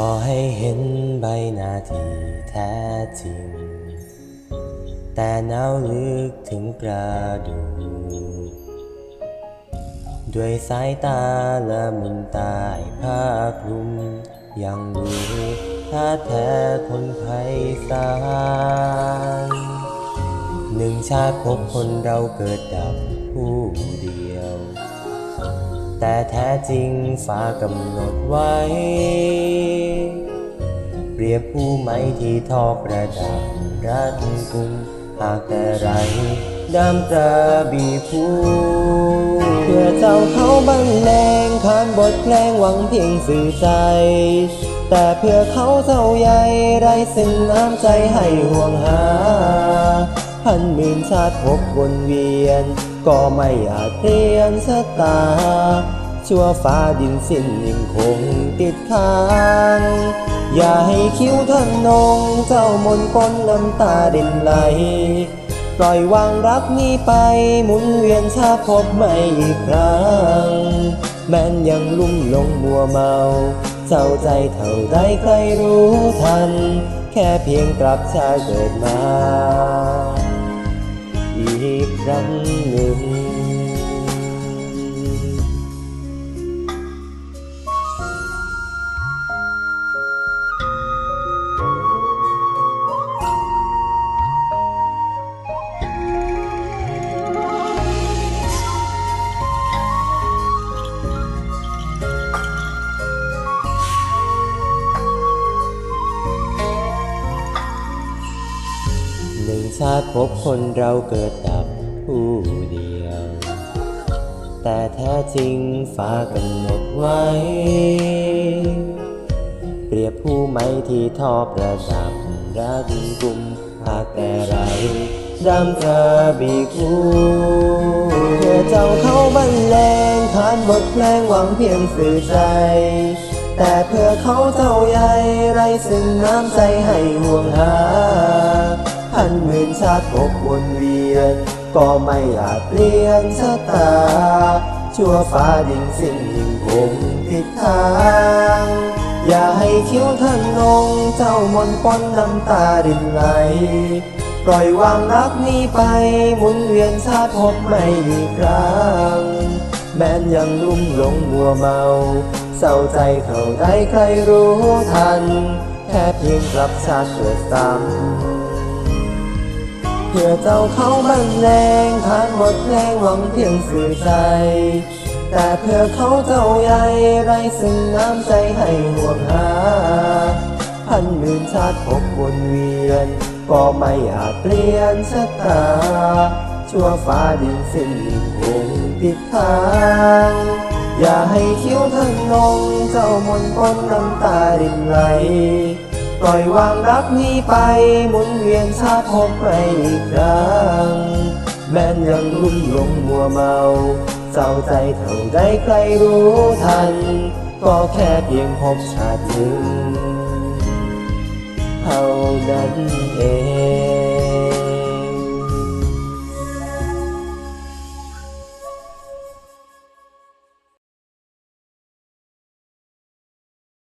ขอให้เห็นใบนาที่แท้จริง แต่หนาวลึกถึงกระดูกด้วยสายตาละมุนตายภาคลุม ยังรู้ท่าแท้คนไพศาลหนึ่งชาติพบคนเราเกิดดับผู้เดียว แต่แท้จริงฟ้ากำหนดไว้ เปรียบผู้ไม้ที่ทอประดับรัดกุมหากแต่ไรดำกระบีผู้เพื่อเจ้าเขาบรรเลงขานบทเพลงหวังเพียงสื่อใจ แต่เพื่อเขาเจ้าใหญ่ไรซึ่งน้ำใจให้ห่วงหา พันหมื่นชาติพบวนเวียน ก็ไม่อาจเปลี่ยนชะตา ชั่วฟ้าดินสิ้นยังคงติดค้าง อย่าให้คิ้วท่านนง เจ้ามนต์ปนน้ำตาเด่นไหล ปล่อยวางรักนี้ไปหมุนเวียนชาพบไม่อีกครั้ง แม้นยังลุ่มหลงมัวเมา เจ้าใจเท่าใดใครรู้ทัน แค่เพียงกลับชาเกิดมา อีกค หนึ่งชาติพบคนเราเกิดดับผู้เดียว แต่แท้จริงฟ้ากำหนดไว้ เปรียบผู้ไม้ที่ทอประดับรักกุมหากแต่ไรดำกระบีคู่เพื่อเจ้าเขาบรรเลงขานบทเพลงหวังเพียงสื่อใจ แต่เพื่อเขาเจ้าใหญ่ไรซึ่งน้ำใจให้ห่วงหา พันหมื่นชาติพบวนเวียน ก็ไม่อาจเปลี่ยนชะตา ชั่วฟ้าดินสิ้นยิ่งคงติดทาง อย่าให้คิ้วท่านนงเจ้ามนต์ปนน้ำตารินไหล ปล่อยวางรักนี้ไปหมุนเวียนชาติพบไม่อีกครั้ง แม้นยังลุ่มหลงมัวเมาเศร้าใจเขาได้ใครรู้ทัน แค่เพียงกลับชาติเกิดซ้ำ เพื่อเจ้าเขาบรรเลงขานบทเพลงหวังเพียงสื่อใจ แต่เพื่อเขาเจ้าใหญ่ไรซึ่งน้ำใจให้ห่วงหา พันหมื่นชาติพบวนเวียน ก็ไม่อาจเปลี่ยนชะตา ชั่วฟ้าดินสิ้นคงติดทางอย่าให้คิ้วท่านนงเจ้ามนต์ปนน้ำตารินไหล ปล่อยวางรักนี้ไปหมุนเวียนชาติพบไปอีกครั้งแม้นยังรุ่มหลงมัวเมาเศร้าใจเท่าใดใครรู้ทัน ก็แค่เพียงพบชาติหนึ่งเท่านั้นเอง